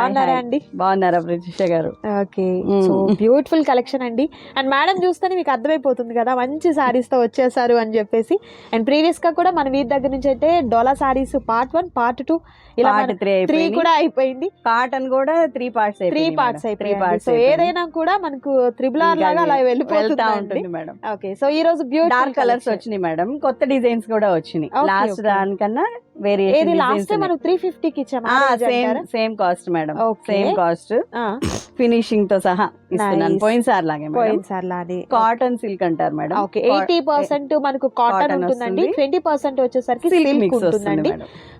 బాగున్నారా. అండి? బాగున్నారా గారు? ఓకే. సో బ్యూటిఫుల్ కలెక్షన్ అండి. అండ్ మేడం చూస్తేనే మీకు అర్థమైపోతుంది కదా మంచి సారీస్తో వచ్చేసారు అని చెప్పేసి. అండ్ ప్రీవియస్గా కూడా మన వీరి దగ్గర నుంచి అయితే Dola sarees part one part two ఇలా త్రీ అయిపోయింది కూడా అయిపోయింది. కాటన్ కూడా త్రీ పార్ట్స్ త్రీ పార్ట్స్ అయిపోయాయి. సో ఏదైనా కూడా మనకు త్రిబుల్ ఆర్ లాగా అలా వెళ్తా వెళ్ళిపోతుంది ఉంటుంది మేడం. ఓకే. సో ఈ రోజు బ్యూటిఫుల్ కలర్స్ వచ్చినాయి మేడం. కొత్త డిజైన్స్ కూడా వచ్చినాయి. లాస్ట్. దానికన్నా వేరియేషన్ లాస్ట్ టైం మనం త్రీ ఫిఫ్టీకి same same cost madam. Same cost ఫినిషింగ్తో సహా ఇస్తున్నాను. పోయినసారి లాగే మేడం పోయింది సార్ లాని కాటన్ సిల్క్ అంటారు మేడం ఓకే ఎయిటీ పర్సెంట్ మనకు కాటన్ ఉంటుందండి. ట్వంటీ పర్సెంట్ వచ్చేసరికి సిల్క్ ఉంటుందండి.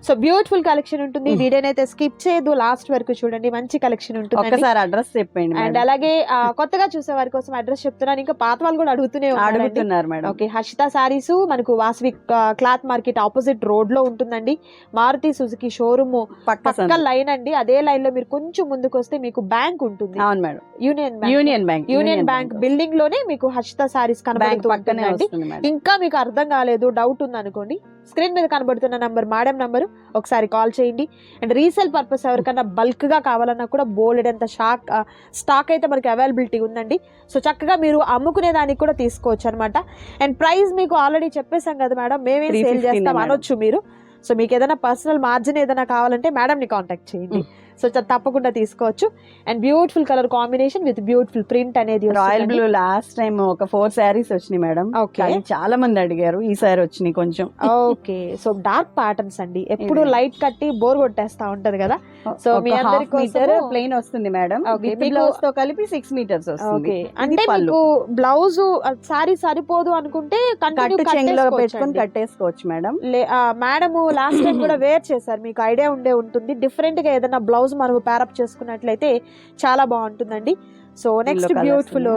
సో బ్యూటిఫుల్ కలెక్షన్ ఉంటుంది. Mm. వీడియోనైతే స్కిప్ చేయదు. లాస్ట్ వరకు చూడండి. మంచి కలెక్షన్ ఉంటుందండి. ఒక్కసారి అడ్రస్ చెప్పండి అండ్. అలాగే కొత్తగా చూసే వారి కోసం అడ్రస్ చెప్తున్నాను. ఇంకా పాత వాళ్ళు కూడా అడుగుతూనే అడుగుతున్నారు మేడం ఓకే హర్షిత సారీస్ మనకు వాసవి క్లాత్ మార్కెట్ ఆపోజిట్ రోడ్లో ఉంటుందండి. మారుతి సుజుకి షోరూమ్ పక్క. లైన్ అండి. అదే లైన్లో మీరు కొంచెం ముందుకు వస్తే మీకు బ్యాంక్ ఉంటుంది. అవును madam. Union bank. Union bank. Union bank బిల్డింగ్లోనే మీకు హర్షిత సారీస్ బ్యాంక్ కనబడుతూ పక్కనే ఉంటుందండి. వస్తుంది మేడం. ఇంకా మీకు అర్థం కాలేదు డౌట్ ఉంది అనుకోండి స్క్రీన్ మీద కనబడుతున్న నంబర్ మేడం నంబర్ ఒకసారి కాల్ చేయండి. అండ్ రీసేల్ పర్పస్ ఎవరికైనా బల్క్గా కావాలన్నా కూడా బోల్డ్ అంత షాక్ స్టాక్ అయితే మనకి అవైలబిలిటీ ఉందండి. సో చక్కగా మీరు అమ్ముకునే దానికి కూడా తీసుకోవచ్చు అనమాట అండ్ ప్రైస్ మీకు ఆల్రెడీ చెప్పేసాం కదా మేడం మేమే సేల్ 350 చేస్తాం. అనొచ్చు మీరు. సో మీకు ఏదైనా పర్సనల్ మార్జిన్ ఏదైనా కావాలంటే మేడంని కాంటాక్ట్ చేయండి. సో తప్పకుండా తీసుకోవచ్చు. And beautiful colour combination with beautiful print అనేది రాయల్ బ్లూ లాస్ట్ టైం ఒక ఫోర్ శారీస్ వచ్చినాయి మేడం. ఓకే చాలా మంది అడిగారు ఈ సారి వచ్చినాయి కొంచెం. ఓకే సో డార్క్ ప్యాటర్న్స్ అండి. ఎప్పుడు. లైట్ కట్టి బోర్ కొట్టేస్తా ఉంటది కదా. సో మీ అందరి మీటర్ కోసము- ప్లెయిన్ వస్తుంది మేడం. బ్లౌజ్తో కలిపి సిక్స్ మీటర్స్ వస్తుంది. అంటే. మీకు బ్లౌజ్ సారీ సరిపోదు అనుకుంటే కంటిన్యూ పెట్టుకొని కట్టేసుకోవచ్చు మేడం. మేడం లాస్ట్ టైం కూడా వేర్ చేశారు. మీకు ఐడియా ఉండే ఉంటుంది. డిఫరెంట్గా ఏదైనా బ్లౌజ్ మనం ప్యారప్ చేసుకున్నట్లయితే చాలా బాగుంటుందండి. సో నెక్స్ట్ బ్యూటిఫుల్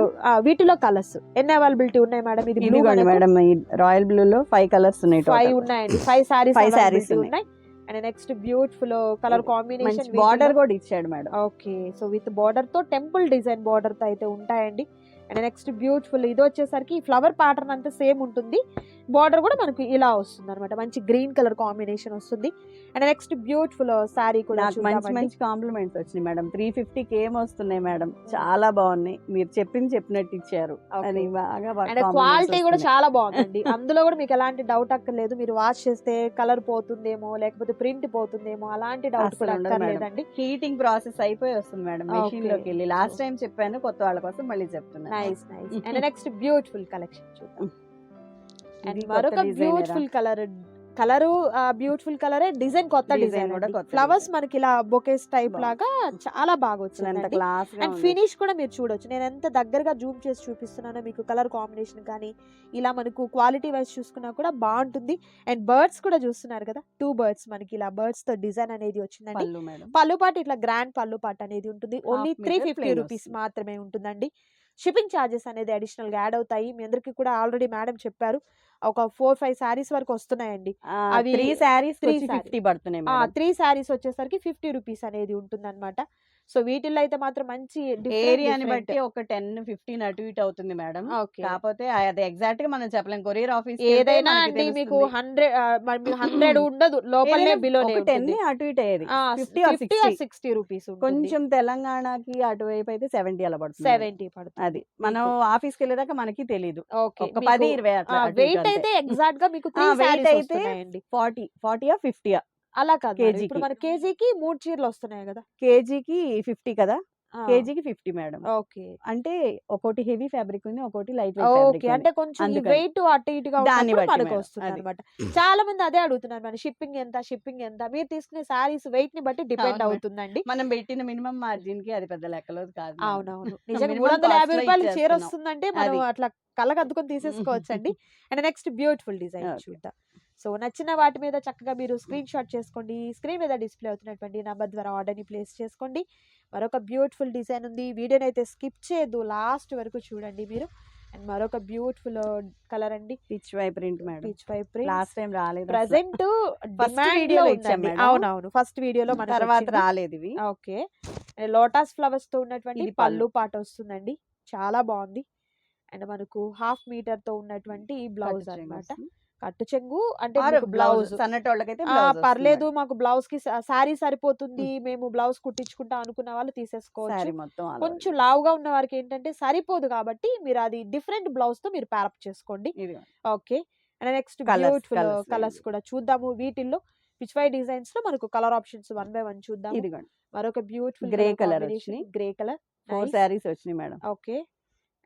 వీటిలో కలర్స్ ఎన్ని అవైలబిలిటీ ఉన్నాయి మేడం ఇది బ్లూ మేడం రాయల్ బ్లూ లో ఫైవ్ కలర్స్ ఉన్నాయి ఫైవ్. ఉన్నాయండి. ఫైవ్ సారీస్ Five sarees ఉన్నాయి. And next beautiful colour combination border కూడా ఇచ్చాడు మేడం ఓకే సో విత్ బార్డర్తో టెంపుల్ డిజైన్ బార్డర్తో అయితే ఉంటాయండి. అండ్ నెక్స్ట్ బ్యూటిఫుల్ ఇది వచ్చేసరికి ఫ్లవర్ ప్యాటర్న్ అంతా సేమ్ ఉంటుంది. బార్డర్ కూడా మనకు ఇలా వస్తుంది అనమాట మంచి గ్రీన్ కలర్ కాంబినేషన్ వస్తుంది. అండ్ నెక్స్ట్ బ్యూటిఫుల్ సారీ కూడా మంచి. మంచి కాంప్లిమెంట్స్ వచ్చినాయి మేడం. త్రీ ఫిఫ్టీకి ఏం వస్తున్నాయి మేడం. చాలా బాగున్నాయి. మీరు చెప్పింది చెప్పినట్టు ఇచ్చారు. క్వాలిటీ కూడా. చాలా బాగుందండి. అందులో కూడా మీకు ఎలాంటి డౌట్ అక్కర్లేదు. మీరు వాష్ చేస్తే కలర్ పోతుందేమో లేకపోతే ప్రింట్ పోతుందేమో అలాంటి డౌట్ కూడా. అక్కర్లేదండి. హీటింగ్ ప్రాసెస్ అయిపోయి వస్తుంది మేడం. మెషిన్లోకి వెళ్ళి. లాస్ట్ టైం చెప్పాను కొత్త వాళ్ళ కోసం మళ్ళీ చెప్తున్నాను nice nice and next beautiful collection చూద్దాం. అండ్ మరొక బ్యూటిఫుల్ కలర్ కలర్ బ్యూటిఫుల్ కలరే డిజైన్ కొత్త డిజైన్ ఫ్లవర్స్. మనకి ఇలా బొకేస్ టైప్. లాగా చాలా బాగా వచ్చింది అండ్ ఫినిష్ కూడా మీరు చూడొచ్చు. నేను ఎంత దగ్గరగా జూమ్ చేసి చూపిస్తున్నానో మీకు కలర్ కాంబినేషన్ కానీ ఇలా మనకు క్వాలిటీ వైజ్ చూసుకున్నా కూడా బాగుంటుంది. అండ్ బర్డ్స్ కూడా చూస్తున్నారు కదా? టూ బర్డ్స్ మనకి ఇలా బర్డ్స్తో డిజైన్ అనేది వచ్చిందండి. పళ్ళు పాటు ఇట్లా గ్రాండ్ పళ్ళు పాటు అనేది ఉంటుంది. Only three fifty rupees. మాత్రమే ఉంటుందండి. షిప్పింగ్ ఛార్జెస్ అనేది అడిషనల్గా యాడ్ అవుతాయి. మీ అందరికి కూడా ఆల్రెడీ మేడం చెప్పారు. ఒక ఫోర్ ఫైవ్ సారీస్ వరకు వస్తున్నాయండి అవి త్రీ శారీస్ sarees. ఫిఫ్టీ పడుతున్నాయి త్రీ సారీస్ వచ్చేసరికి ఫిఫ్టీ రూపీస్ అనేది ఉంటుంది సో వీటిల్లో అయితే మాత్రం మంచి ఏరియాని బట్టి ఒక టెన్ ఫిఫ్టీన్ అటు ఇటు అవుతుంది మేడం. కాకపోతే అది ఎగ్జాక్ట్గా మనం చెప్పలేం. కొరియర్ ఆఫీస్ ఏదైనా అండి మీకు హండ్రెడ్ హండ్రెడ్ ఉండదు లోపలనే బిలో టెన్ అటు ఇటు అయ్యేది ఫిఫ్టీ ఫిఫ్టీ సిక్స్టీ? రూపీస్ కొంచెం తెలంగాణకి అటువైపు అయితే సెవెంటీ అలా పడుతుంది. సెవెంటీ పడుతుంది. అది. మనం ఆఫీస్కి వెళ్ళేదాకా మనకి తెలియదు ఓకే. ఒక పది ఇరవై వెయిట్ అయితే ఎగ్జాక్ట్గా మీకు సారీస్ అయితే ఫార్టీ ఫార్టీయా ఫిఫ్టీయా అలా కాదు. కేజీకి. ఇప్పుడు మన కేజీకి మూడు చీరలు వస్తున్నాయి కదా కేజీకి ఫిఫ్టీ కదా కేజీకి ఫిఫ్టీ మేడం ఓకే అంటే ఒకటి హెవీ ఫ్యాబ్రిక్ ఉంది ఒకటి లైట్ ఓకే అంటే కొంచెం అందుకని. వెయిట్ అటు ఇటుగా మనకు వస్తుంది. అనమాట చాలా మంది అదే అడుగుతున్నారు మన షిప్పింగ్ ఎంత షిప్పింగ్ ఎంత మీరు తీసుకునే సారీస్ వెయిట్ని బట్టి డిపెండ్. అవుతుందండి మనం పెట్టిన మినిమం మార్జిన్కి అది పెద్ద లెక్కలో కాదు. అవునవును నిజంగా మూడు వందల యాభై రూపాయలు చీర. వస్తుందంటే మనం. అట్లా కళ్ళకద్దుకొని తీసేసుకోవచ్చండి అండ్ నెక్స్ట్ బ్యూటిఫుల్ డిజైన్. చూద్దాం సో నచ్చిన వాటి మీద చక్కగా మీరు స్క్రీన్ షాట్ చేసుకోండి. స్క్రీన్ మీద డిస్ప్లే అవుతున్నటువంటి నంబర్ ద్వారా ఆర్డర్ని ప్లేస్ చేసుకోండి. మరొక బ్యూటిఫుల్ డిజైన్ ఉంది. వీడియోని అయితే స్కిప్ చేయొద్దు. లాస్ట్ వరకు చూడండి మీరు. అండ్ మరొక బ్యూటిఫుల్ కలర్ అండి. Pichwai print madam. Pichwai last time రాలేదు అసలు. ప్రజెంట్ First డిమాండ్ video లో లో ఇచ్చాం ఉందండి మేడం. అవునవును. ఫస్ట్ వీడియోలో మన తర్వాత రాలేదు ఇవి. ఓకే. లోటస్ ఫ్లవర్స్తో ఉన్నటువంటి పళ్ళు. పాట వస్తుందండి. చాలా బాగుంది. అండ్ మనకు హాఫ్ మీటర్తో ఉన్నటువంటి బ్లౌజ్ వస్తుంది. కట్టు చెంగు అంటే బ్లౌజ్ సన్నటోళ్ళకైతే పర్లేదు మాకు బ్లౌజ్కి శారీ సరిపోతుంది మేము బ్లౌజ్ కుట్టించుకుంటాం అనుకున్న వాళ్ళు తీసేసుకోవచ్చు. సారీ. కొంచెం లావుగా ఉన్న వారికి ఏంటంటే సరిపోదు కాబట్టి మీరు అది డిఫరెంట్ బ్లౌజ్తో మీరు ప్యారప్ చేసుకోండి. Okay. And next beautiful colours. కూడా చూద్దాము వీటిల్లో. పిచ్ వై డిజైన్స్లో మనకు colour options one by one చూద్దాం మరొక బ్యూటిఫుల్ colour వచ్చినాయి. Grey colour. ఫోర్ శారీస్ వచ్చినాయి మేడం. ఓకే.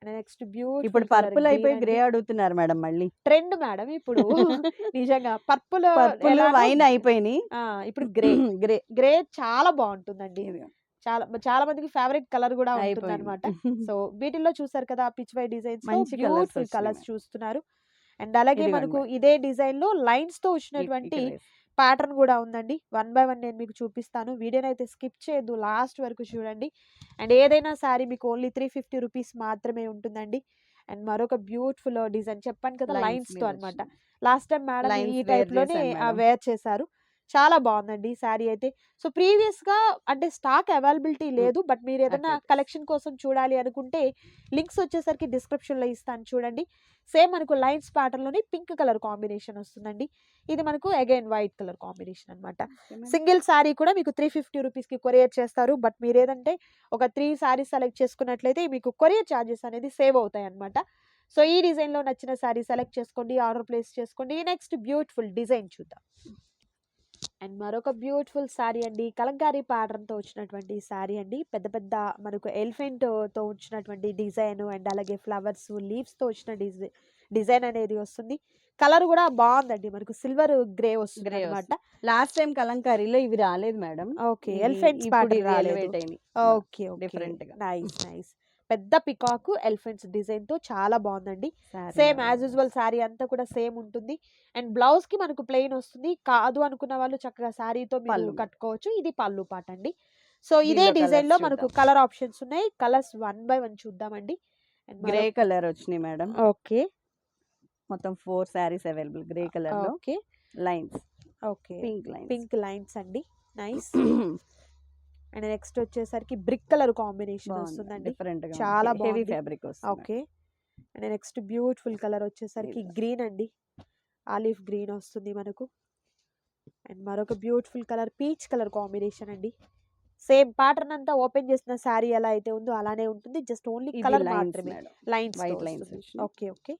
నెక్స్ట్ బ్యూటిఫుల్ ఇప్పుడు పర్పుల్ అయిపోయి గ్రే అడుగుతున్నారు మేడం మళ్ళీ. ట్రెండ్ మేడం ఇప్పుడు. నిజంగా పర్పుల్ పర్పుల్ వైన్ అయిపోయినాయి. ఇప్పుడు గ్రే గ్రే. గ్రే చాలా బాగుంటుందండి. చాలా చాలా మందికి ఫేవరెట్ కలర్ కూడా ఉంటుంది అనమాట సో వీటిల్లో చూసారు కదా పిచ్ వై డిజైన్స్ మంచి బ్యూటిఫుల్ కలర్స్. చూస్తున్నారు. అండ్ అలాగే మనకు. ఇదే డిజైన్లో లైన్స్తో వచ్చినటువంటి ప్యాటర్న్ కూడా ఉందండి. వన్ బై వన్ నేను మీకు చూపిస్తాను. వీడియోని అయితే స్కిప్ చేయొద్దు. లాస్ట్ వరకు చూడండి. అండ్ ఏదైనా సారీ మీకు ఓన్లీ త్రీ ఫిఫ్టీ రూపీస్ మాత్రమే ఉంటుందండి. అండ్ మరొక బ్యూటిఫుల్ డిజైన్ చెప్పాను కదా లైన్స్తో అన్నమాట. లాస్ట్ టైం మేడం ఈ టైప్లోనే. వేర్ చేశారు. చాలా బాగుందండి శారీ అయితే. సో ప్రీవియస్గా అంటే స్టాక్ అవైలబిలిటీ లేదు. బట్ మీరు ఏదైనా అట్లయితే. కలెక్షన్ కోసం చూడాలి అనుకుంటే లింక్స్ వచ్చేసరికి డిస్క్రిప్షన్లో ఇస్తాను చూడండి. సేమ్ మనకు లైన్స్ ప్యాటర్న్లోని పింక్ కలర్ కాంబినేషన్ వస్తుందండి. ఇది మనకు అగైన్ వైట్ కలర్ కాంబినేషన్ అన్నమాట. సింగిల్ శారీ కూడా మీకు త్రీ ఫిఫ్టీ రూపీస్కి కొరియర్ చేస్తారు. బట్ మీరు ఏదంటే ఒక త్రీ శారీస్ సెలెక్ట్ చేసుకున్నట్లయితే మీకు కొరియర్ ఛార్జెస్ అనేది సేవ్ అవుతాయి అనమాట సో ఈ డిజైన్లో నచ్చిన శారీ సెలెక్ట్ చేసుకోండి ఆర్డర్ ప్లేస్ చేసుకోండి. నెక్స్ట్ బ్యూటిఫుల్ డిజైన్ చూద్దాం. అండ్ మరొక బ్యూటిఫుల్ శారీ అండి. కలంకారీ ప్యాటర్న్తో వచ్చినటువంటి శారీ అండి. పెద్ద పెద్ద మనకు ఎలిఫెంట్తో వచ్చినటువంటి డిజైన్ అండ్ అలాగే ఫ్లవర్స్ లీవ్స్తో వచ్చిన డిజైన్ డిజైన్ అనేది వస్తుంది. కలర్ కూడా బాగుందండి. మనకు సిల్వర్ గ్రే వస్తుంది. అనమాట లాస్ట్ టైం కలంకారీలో ఇవి రాలేదు మేడం. ఓకే. ఎలిఫెంట్స్ రాలేదు. ఓకే గా. Nice nice. పెద్ద పికాక్ ఎలిఫెంట్స్ డిజైన్తో చాలా బాగుందండి సేమ్ యాజ్ యూజువల్ శారీ అంతా కూడా సేమ్ ఉంటుంది. అండ్ బ్లౌజ్కి మనకు ప్లెయిన్ వస్తుంది. కాదు అనుకున్న వాళ్ళు చక్కగా శారీతో పళ్ళు. కట్టుకోవచ్చు. ఇది పళ్ళు పాట అండి. సో ఇదే డిజైన్లో మనకు. కలర్ ఆప్షన్స్ ఉన్నాయి. కలర్స్ వన్ బై వన్ చూద్దామండి. గ్రే కలర్ వచ్చినాయి మేడం. ఓకే. మొత్తం ఫోర్ శారీస్ అవైలబుల్ గ్రే కలర్లో okay. Lines okay. Pink lines pink lines అండి. నైస్. అండ్ నెక్స్ట్ వచ్చేసరికి బ్రిక్ కలర్ కాంబినేషన్ వస్తుందండి. డిఫరెంట్ చాలా heavy. Fabric okay. And next beautiful colour వచ్చేసరికి. Green అండి. ఆలివ్ గ్రీన్ వస్తుంది మనకు. అండ్ మరొక beautiful colour peach colour combination అండి. సేమ్ ప్యాటర్న్ అంతా ఓపెన్ చేసిన శారీ ఎలా అయితే ఉందో అలానే ఉంటుంది. జస్ట్ ఓన్లీ కలర్ మాత్రమే. లైన్స్ lines వచ్చినాయి. Okay okay.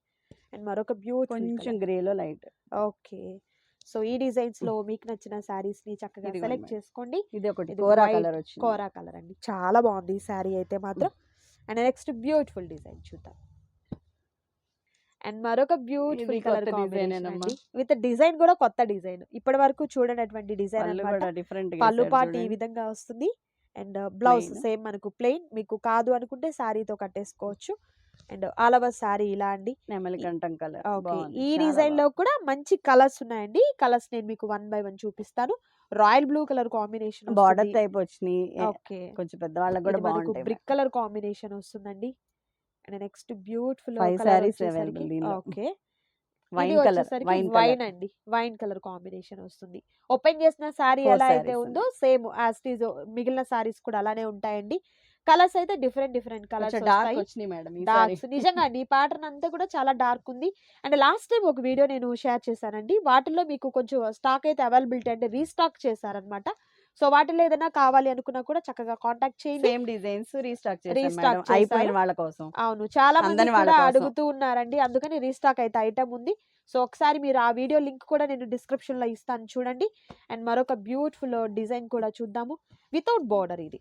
అండ్ మరొక బ్యూటిఫుల్ కొంచెం గ్రే లో లైట్. ఓకే. సో ఈ డిజైన్స్లో మీకు నచ్చిన శారీస్ని చక్కగా సెలెక్ట్. చేసుకోండి. ఇది ఒకటి కోరా కలర్ కోరా కలర్ అండి. చాలా బాగుంది ఈ శారీ అయితే మాత్రం. అండ్ నెక్స్ట్ బ్యూటిఫుల్ డిజైన్ చూద్దాం. అండ్ మరొక beautiful colour combination with design కూడా కొత్త డిజైన్. ఇప్పటి వరకు చూడనటువంటి డిజైన్ డిఫరెంట్ పళ్ళు పాటు ఈ విధంగా వస్తుంది. And blouse. సేమ్ మనకు ప్లెయిన్. మీకు కాదు అనుకుంటే శారీతో కట్టేసుకోవచ్చు. అండ్ ఆల్ ఓవర్ శారీ ఇలా అండి. నెమలి కంఠం కలర్. ఓకే. ఈ డిజైన్లో కూడా మంచి కలర్స్ ఉన్నాయండి. కలర్స్ నేను మీకు వన్ బై వన్ చూపిస్తాను. Royal blue colour combination border type వచ్చినాయి. ఓకే. కొంచెం పెద్దవాళ్ళకి కూడా బాగుంటాయి బ్రిక్ కలర్ కాంబినేషన్ వస్తుందండి. అండ్ నెక్స్ట్ బ్యూటిఫుల్ దీనిలో. ఓకే. వైన్ కలర్ వైన్ అండి. వైన్ కలర్ కాంబినేషన్ వస్తుంది. ఓపెన్ చేసిన సారీ ఎలా అయితే ఉందో సేమ్ యాజ్ మిగిలిన సారీస్ కూడా అలానే ఉంటాయండి. కలర్స్ అయితే డిఫరెంట్ డిఫరెంట్ కలర్స్ డార్క్ వచ్చినాయి మేడం డార్క్స్. నిజంగా అండి ఈ ప్యాటర్న్ అంతా కూడా చాలా డార్క్ ఉంది. అండ్ లాస్ట్ టైం ఒక వీడియో నేను షేర్ చేశానండి వాటిల్లో మీకు కొంచెం స్టాక్ అయితే అవైలబిలిటీ అంటే రీస్టాక్ చేశారనమాట సో వాటిలో ఏదైనా కావాలి అనుకున్నా కూడా చక్కగా కాంటాక్ట్ చేయండి. సేమ్ డిజైన్స్ రీస్టాక్ చేశారు. అయిపోయిన వాళ్ళ కోసం. అవును చాలా మంది కూడా. అడుగుతూ ఉన్నారండి అందుకని రీస్టాక్ అయితే ఐటమ్ ఉంది. సో ఒకసారి మీరు ఆ వీడియో లింక్ కూడా నేను డిస్క్రిప్షన్లో ఇస్తాను చూడండి. అండ్ మరొక బ్యూటిఫుల్ డిజైన్ కూడా చూద్దాము. వితౌట్ బార్డర్ ఇది.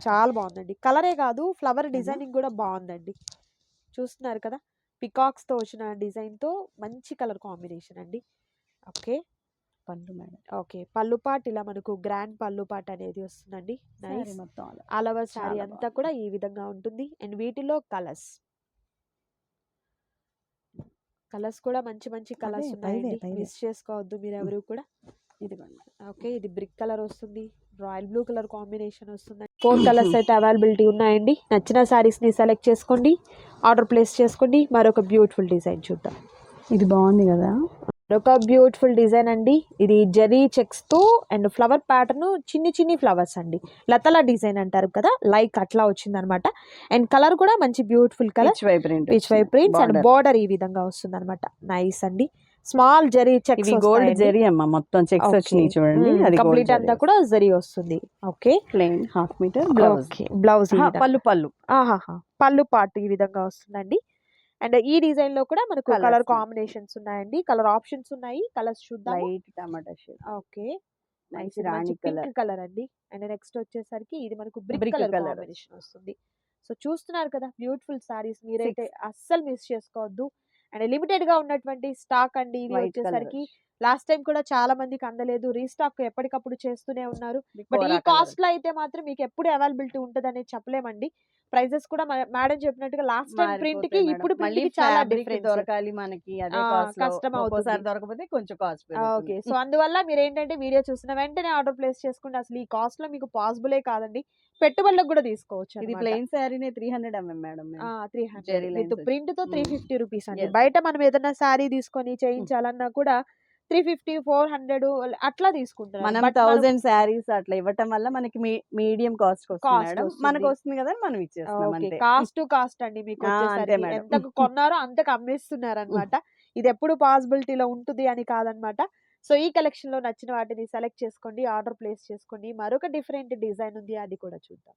చాలా బాగుందండి. కలరే కాదు ఫ్లవర్ డిజైనింగ్ కూడా బాగుందండి. చూస్తున్నారు కదా? పికాక్స్తో వచ్చిన డిజైన్తో మంచి కలర్ కాంబినేషన్ అండి. Okay. Pallu madam. Okay. Pallu pot ఇలా మనకు గ్రాండ్ పళ్ళు పాట్ అనేది వస్తుందండి. నైస్. మొత్తం. ఆల్ ఓవర్ శారీ అంతా. కూడా ఈ విధంగా ఉంటుంది. అండ్ వీటిలో కలర్స్. కలర్స్ కూడా మంచి మంచి కలర్స్ ఉన్నాయండి. మిస్ చేసుకోవద్దు మీరు ఎవరు కూడా. ఇదిగోండి. ఓకే ఇది బ్రిక్ కలర్ వస్తుంది. రాయల్ బ్లూ కలర్ కాంబినేషన్ వస్తుంది. ఫోర్ కలర్స్ అయితే అవైలబిలిటీ ఉన్నాయండి. నచ్చిన సారీస్ని సెలెక్ట్ చేసుకోండి. ఆర్డర్ ప్లేస్ చేసుకోండి. మరొక బ్యూటిఫుల్ డిజైన్ చూద్దాం. ఇది బాగుంది కదా? మరొక బ్యూటిఫుల్ డిజైన్ అండి. ఇది జరీ చెక్స్తో అండ్ ఫ్లవర్ ప్యాటర్న్ చిన్ని చిన్ని ఫ్లవర్స్ అండి. లతల డిజైన్ అంటారు కదా? లైక్ అట్లా వచ్చింది అనమాట అండ్ కలర్ కూడా మంచి beautiful colour. Peach vibrant peach why prints and border ఈ విధంగా వస్తుంది అనమాట నైస్ అండి. స్మాల్ జరీ చెక్స్ ఇవి గోల్డ్ జెరీ అమ్మా మొత్తం చెక్స్ వచ్చినాయి చూడండి. అది కంప్లీట్ అంతా కూడా జరీ వస్తుంది. Okay. Plain half metre blouse blouse pallu pallu. Pallu పాటు ఈ విధంగా వస్తుందండి. అండ్ ఈ డిజైన్లో కూడా మనకు కలర్. కాంబినేషన్స్ ఉన్నాయండి. కలర్ ఆప్షన్స్ ఉన్నాయి. కలర్స్ చూద్దాం లైట్ టమాటా షేడ్ ఓకే. నైస్ రాణి కలర్ పింక్ కలర్. అండి. అండ్ నెక్స్ట్ వచ్చేసరికి ఇది మనకు బ్రిక్ కలర్ కాంబినేషన్ వస్తుంది. సో చూస్తున్నారు కదా బ్యూటిఫుల్ సారీస్ మీరైతే అస్సలు మిస్ చేసుకోవద్దు. అండ్ లిమిటెడ్గా ఉన్నటువంటి స్టాక్ అండి కలర్ వచ్చేసరికి లాస్ట్ టైం కూడా చాలా మందికి అందలేదు. రీస్టాక్ ఎప్పటికప్పుడు చేస్తూనే ఉన్నారు. బట్ ఈ కాస్ట్లో అయితే మాత్రం మీకు ఎప్పుడు అవైలబిలిటీ ఉంటుంది అనేది చెప్పలేమండి. ప్రైజెస్ కూడా మేడం చెప్పినట్టుగా లాస్ట్ టైం ప్రింట్కి ఇప్పుడు ప్రింట్కి చాలా డిఫరెన్స్. దొరకాలి మనకి కష్టం అవుతుంది. దొరకకపోతే కొంచెం కాస్ట్ ఓకే. సో అందువల్ల మీరు ఏంటంటే వీడియో చూసిన వెంటనే ఆర్డర్ ప్లేస్ చేసుకుంటే అసలు ఈ కాస్ట్లో మీకు పాసిబులే కాదండి. పెట్టుబడులకు కూడా తీసుకోవచ్చు ఇది plain శారీనే three hundred MM madam three hundred. ప్రింట్తో three. Fifty rupees అండి. బయట మనం ఏదైనా శారీ తీసుకొని చేయించాలన్నా కూడా త్రీ ఫిఫ్టీ ఫోర్ హండ్రెడ్ అట్లా తీసుకుంటారు మనం థౌసండ్ శారీస్ అట్లా ఇవ్వటం వల్ల మనకి మీడియం కాస్ట్ వస్తుంది. మనకు వస్తుంది కదా మనం అంతే. కాస్ట్ టు కాస్ట్ అండి మీకు. ఎంతకు కొన్నారో అంతకు అమ్మేస్తున్నారు అనమాట ఇది ఎప్పుడు పాసిబిలిటీలో ఉంటుంది అని కాదనమాట సో ఈ కలెక్షన్లో నచ్చిన వాటిని సెలెక్ట్ చేసుకోండి ఆర్డర్ ప్లేస్ చేసుకోండి. మరొక డిఫరెంట్ డిజైన్ ఉంది అది కూడా చూద్దాం.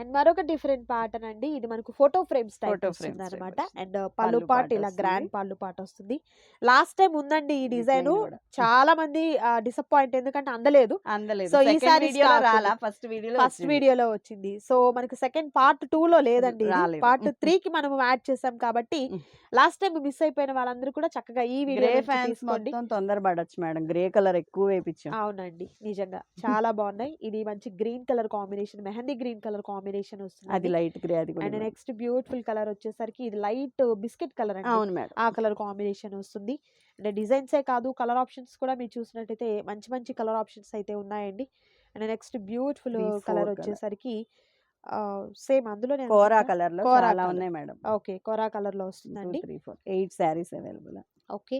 అండ్ మరొక డిఫరెంట్ ప్యాటర్న్ అండి ఇది మనకు ఫోటో ఫ్రేమ్స్ టైప్ వస్తుంది type అనమాట. అండ్ పళ్ళు పాటు ఇలా. గ్రాండ్ పళ్ళు పాటు వస్తుంది. లాస్ట్ టైం ఉందండి ఈ డిజైన్. చాలా మంది డిసప్పాయింట్ ఎందుకంటే అందలేదు. సో ఈ ఈ saree వీడియోలో stock రాలా? ఫస్ట్ వీడియోలో ఫస్ట్ వీడియోలో వచ్చింది. సో మనకి సెకండ్ పార్ట్ టూ లో లేదండి. పార్ట్ త్రీ కి మనం యాడ్ చేసాం కాబట్టి. లాస్ట్ టైం మిస్ అయిపోయిన వాళ్ళందరూ కూడా చక్కగా ఈ వీడియో ఫ్యాన్స్ మొత్తం తొందర పడొచ్చు మేడం. గ్రే కలర్ ఎక్కువ వేపించాం. అవునండి. నిజంగా చాలా బాగున్నాయి. ఇది మంచి green colour combination mehndi green colour combination. అది వస్తుంది లైట్ గ్రే అది అండ్. నెక్స్ట్ బ్యూటిఫుల్ కలర్ వచ్చేసరికి ఇది లైట్ బిస్కెట్ కలర్ అండి అవును మేడం ఆ కలర్ కాంబినేషన్ వస్తుంది అంటే డిజైన్సే కాదు కలర్ ఆప్షన్స్ కూడా మీరు చూసినట్టయితే మంచి మంచి కలర్ ఆప్షన్స్ అయితే ఉన్నాయండి అండ్ నెక్స్ట్ బ్యూటిఫుల్ కలర్. వచ్చేసరికి సేమ్ అందులోనే కోరా. కలర్లో colour. ఉన్నాయి మేడం ఓకే కొరా కలర్లో వస్తుందండి three four eight saris available okay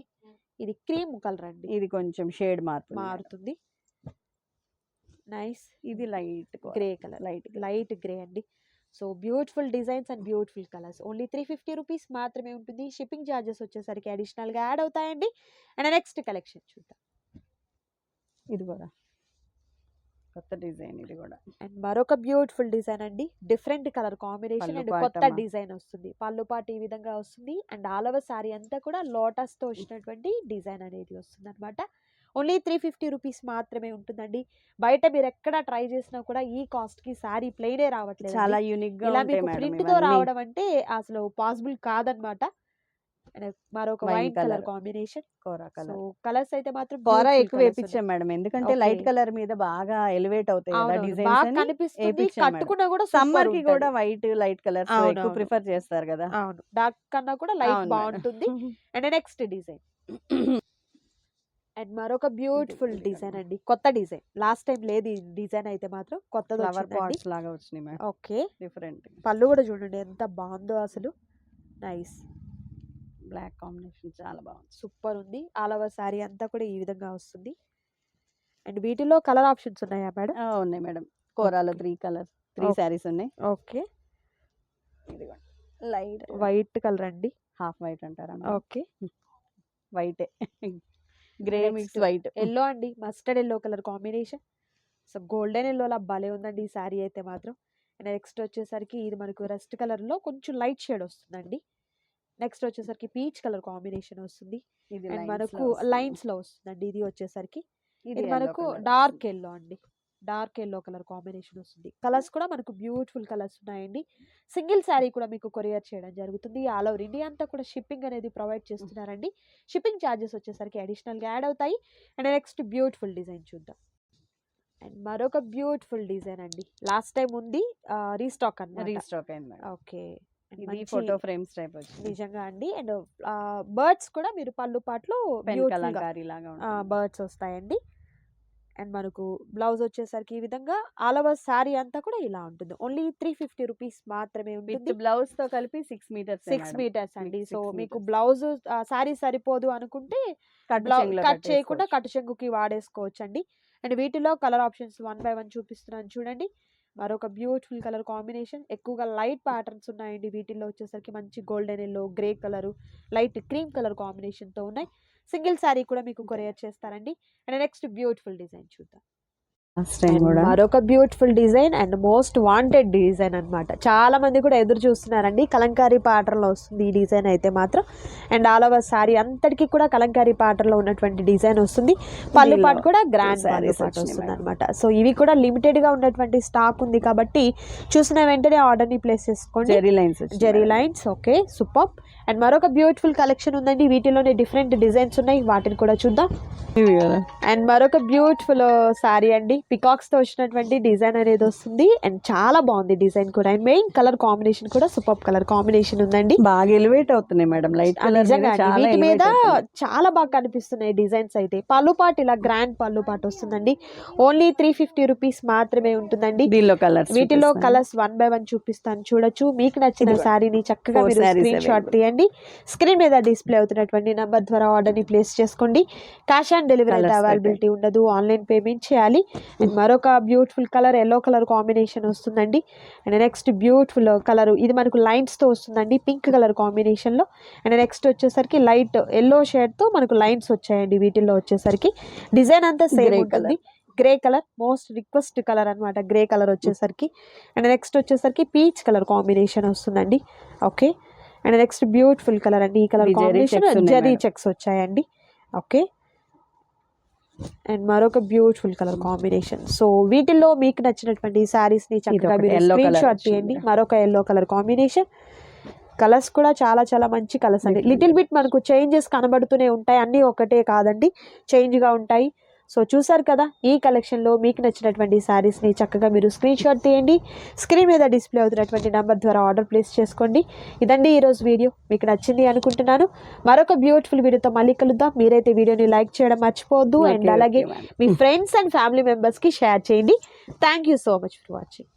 ఇది క్రీమ్ కలర్ అండి ఇది కొంచెం షేడ్ మారుతుంది. మారుతుంది నైస్. ఇది light grey colour. Light light grey అండి. So beautiful designs and beautiful colours. Only three fifty rupees మాత్రమే ఉంటుంది. షిప్పింగ్ ఛార్జెస్ వచ్చేసరికి additional గా యాడ్ అవుతాయండి. అండ్ నెక్స్ట్ కలెక్షన్ చూద్దాం. ఇది కూడా. కొత్త డిజైన్ ఇది కూడా. అండ్ మరొక బ్యూటిఫుల్ డిజైన్ అండి. డిఫరెంట్ కలర్ కాంబినేషన్ అండ్ కొత్త. డిజైన్ వస్తుంది. పళ్ళు పాటు ఈ విధంగా వస్తుంది. అండ్ ఆల్ ఓవర్ సారీ అంతా కూడా లోటస్తో వచ్చినటువంటి డిజైన్ అనేది వస్తుంది అనమాట ఓన్లీ త్రీ ఫిఫ్టీ రూపీస్ మాత్రమే ఉంటుందండి. బయట మీరు ఎక్కడ ట్రై చేసినా కూడా ఈ కాస్ట్కి సారీ ప్లెయినే రావట్లేదు చాలా యూనిక్గా ప్రింట్తో. రావడం అంటే అసలు పాసిబుల్ కాదనమాట. మరొక wine colour. Combination. Kora colour. Colours అయితే మాత్రం కోరా ఎక్కువ వేపించాం మేడం. ఎందుకంటే. లైట్ కలర్ మీద బాగా ఎలివేట్ అవుతాయి కదా డిజైన్స్ కనిపిస్తుంది. కట్టుకున్నా కూడా సమ్మర్కి కూడా వైట్ లైట్ కలర్స్ ఎక్కువ. ప్రిఫర్ చేస్తారు కదా. అవును. డార్క్ కన్నా కూడా లైట్. బాగుంటుంది. And next design. అండ్ మరొక బ్యూటిఫుల్ డిజైన్. అండి. కొత్త డిజైన్. లాస్ట్ టైం లేదు ఈ డిజైన్ అయితే మాత్రం ఫ్లవర్ పాట్స్ లాగా వచ్చినాయి మేడం. ఓకే. డిఫరెంట్ పళ్ళు కూడా చూడండి ఎంత బాగుందో అసలు. నైస్ బ్లాక్ కాంబినేషన్ చాలా బాగుంది. సూపర్ ఉంది. ఆల్ ఓవర్ సారీ అంతా కూడా ఈ విధంగా వస్తుంది. అండ్ వీటిలో కలర్ ఆప్షన్స్ ఉన్నాయా మేడం? ఉన్నాయి madam. కోరాలో. Three colour three. Saris ఉన్నాయి. ఓకే లైట్ వైట్ కలర్ అండి. హాఫ్ వైట్ అంటారా okay white grey. Mix white. Yellow అండి. Mustard yellow colour combination. So golden ఎల్లోలా భలే ఉందండి ఈ శారీ అయితే మాత్రం. అండ్ నెక్స్ట్ వచ్చేసరికి ఇది మనకు రెస్ట్ కలర్లో కొంచెం లైట్ షేడ్ వస్తుందండి. నెక్స్ట్ వచ్చేసరికి పీచ్ కలర్ కాంబినేషన్ వస్తుంది. ఇది అండ్ మనకు లో వస్తుంది. లైన్స్లో వస్తుందండి. ఇది వచ్చేసరికి. ఇది మనకు డార్క్. ఎల్లో అండి. డార్క్ ఎల్లో కలర్ కాంబినేషన్ వస్తుంది. కలర్స్ కూడా మనకు బ్యూటిఫుల్ కలర్స్ ఉన్నాయండి. సింగిల్ శారీ కూడా మీకు కొరియర్ చేయడం జరుగుతుంది. ఆల్ ఓవర్ ఇండియా అంతా కూడా షిప్పింగ్ అనేది ప్రొవైడ్ చేస్తున్నారండి. షిప్పింగ్ ఛార్జెస్ వచ్చేసరికి అడిషనల్గా యాడ్ అవుతాయి. అండ్ నెక్స్ట్ బ్యూటిఫుల్ డిజైన్ చూద్దాం. అండ్ మరొక బ్యూటిఫుల్ డిజైన్ అండి. లాస్ట్ టైం ఉంది రీస్టాక్ అన్నమాట. రీస్టాక్ అయింది ఓకే. ఇది ఫోటో ఫ్రేమ్స్ టైప్ నిజంగా అండి. అండ్ బర్డ్స్ కూడా మీరు పళ్ళు పాటలు. బర్డ్స్ వస్తాయండి. అండ్ మనకు బ్లౌజ్ వచ్చేసరికి ఈ విధంగా ఆల్ ఓవర్ శారీ అంతా కూడా ఇలా ఉంటుంది. ఓన్లీ త్రీ ఫిఫ్టీ రూపీస్ మాత్రమే ఉంటుంది. బ్లౌజ్తో కలిపి సిక్స్ మీటర్స్ సిక్స్ మీటర్స్ అండి. సో మీకు. బ్లౌజ్ శారీ సరిపోదు అనుకుంటే కట్ చేయకుండా కట్ చెంగుకి వాడేసుకోవచ్చు అండి అండ్ వీటిలో colour options one by one చూపిస్తున్నాను చూడండి. మరొక బ్యూటిఫుల్ కలర్ కాంబినేషన్ ఎక్కువగా లైట్ ప్యాటర్న్స్ ఉన్నాయండి. వీటిల్లో వచ్చేసరికి మంచి golden yellow grey colour light cream colour కాంబినేషన్తో ఉన్నాయి. సింగిల్ శారీ కూడా మీకు కొరియర్ చేస్తారండి. అండ్ నెక్స్ట్ బ్యూటిఫుల్ డిజైన్ చూద్దాం. మరొక beautiful design and most wanted design అన్నమాట. చాలా మంది కూడా ఎదురు చూస్తున్నారండి. కలంకారీ పాటర్లో వస్తుంది ఈ డిజైన్ అయితే మాత్రం. అండ్ ఆల్ ఓవర్ సారీ అంతటికి కూడా కలంకారీ పాటర్లో ఉన్నటువంటి డిజైన్ వస్తుంది. పళ్ళు పాటు కూడా గ్రాండ్ పళ్ళు sarees పాటు వస్తుంది. అనమాట సో ఇవి కూడా లిమిటెడ్గా ఉన్నటువంటి స్టాక్ ఉంది కాబట్టి చూసిన వెంటనే ఆర్డర్ని ప్లేస్ చేసుకోండి. Zari lines zari lines okay super and మరొక బ్యూటిఫుల్ కలెక్షన్ ఉందండి. వీటిలోనే డిఫరెంట్ డిజైన్స్ ఉన్నాయి. వాటిని కూడా చూద్దాం. అండ్ మరొక బ్యూటిఫుల్ సారీ అండి. పికాక్స్తో వచ్చినటువంటి డిజైన్ అనేది వస్తుంది. అండ్ చాలా బాగుంది డిజైన్ కూడా. అండ్ మెయిన్ కలర్ కాంబినేషన్ కూడా సూపర్ కలర్ కాంబినేషన్ ఉందండి. బాగా ఎలివేట్ అవుతున్నాయి మేడం. లైట్ కలర్ వీటి మీద. చాలా బాగా కనిపిస్తున్నాయి డిజైన్స్ అయితే. పళ్ళు పాటు ఇలా గ్రాండ్ పళ్ళు పాటు వస్తుందండి. ఓన్లీ త్రీ ఫిఫ్టీ రూపీస్ మాత్రమే ఉంటుందండి. దీనిలో కలర్స్ వీటిలో కలర్స్ వన్ బై వన్ చూపిస్తాను. చూడొచ్చు. మీకు నచ్చిన శారీని చక్కగా మీరు స్క్రీన్ షాట్ available. తీయండి స్క్రీన్ మీద డిస్ప్లే అవుతున్నటువంటి నంబర్ ద్వారా ఆర్డర్ని ప్లేస్ చేసుకోండి. క్యాష్ ఆన్ డెలివరీ అయితే అవైలబిలిటీ ఉండదు. ఆన్లైన్ పేమెంట్ చేయాలి. అండ్ మరొక beautiful colour yellow colour combination వస్తుందండి. అండ్ నెక్స్ట్ బ్యూటిఫుల్ కలర్ ఇది మనకు లైన్స్తో వస్తుందండి. పింక్ కలర్ కాంబినేషన్లో. అండ్ నెక్స్ట్ వచ్చేసరికి లైట్ ఎల్లో షేడ్తో మనకు లైన్స్ వచ్చాయండి వీటిల్లో వచ్చేసరికి. డిజైన్ అంతా సేమ్ ఉంటుంది. Grey colour most request colour అన్నమాట. గ్రే కలర్ వచ్చేసరికి. అండ్ నెక్స్ట్ వచ్చేసరికి పీచ్ కలర్ కాంబినేషన్ వస్తుందండి. Okay. And next beautiful colour అండి. ఈ కలర్ కాంబినేషన్ జరీ. చెక్స్ వచ్చాయండి. ఓకే. అండ్ మరొక బ్యూటిఫుల్ కలర్ కాంబినేషన్. సో వీటిల్లో మీకు నచ్చినటువంటి సారీస్ని చక్కగా మీరు స్క్రీన్ షాట్ మరొక ఎల్లో కలర్ కాంబినేషన్. కలర్స్ కూడా చాలా చాలా మంచి కలర్స్ అండి. లిటిల్ బిట్ మనకు చేంజెస్ కనబడుతూనే ఉంటాయి. అన్నీ ఒకటే కాదండి. చేంజ్గా ఉంటాయి. సో చూసారు కదా ఈ కలెక్షన్లో మీకు నచ్చినటువంటి శారీస్ని చక్కగా మీరు స్క్రీన్ షాట్ తీయండి. స్క్రీన్ మీద డిస్ప్లే అవుతున్నటువంటి నెంబర్ ద్వారా ఆర్డర్ ప్లేస్ చేసుకోండి. ఇదండి ఈరోజు వీడియో మీకు నచ్చింది అనుకుంటున్నాను. మరొక బ్యూటిఫుల్ వీడియోతో మళ్ళీ కలుద్దాం. మీరైతే వీడియోని లైక్ చేయడం మర్చిపోవద్దు. అండ్ అలాగే. మీ ఫ్రెండ్స్ అండ్ ఫ్యామిలీ మెంబర్స్కి షేర్ చేయండి. Thank you so much for watching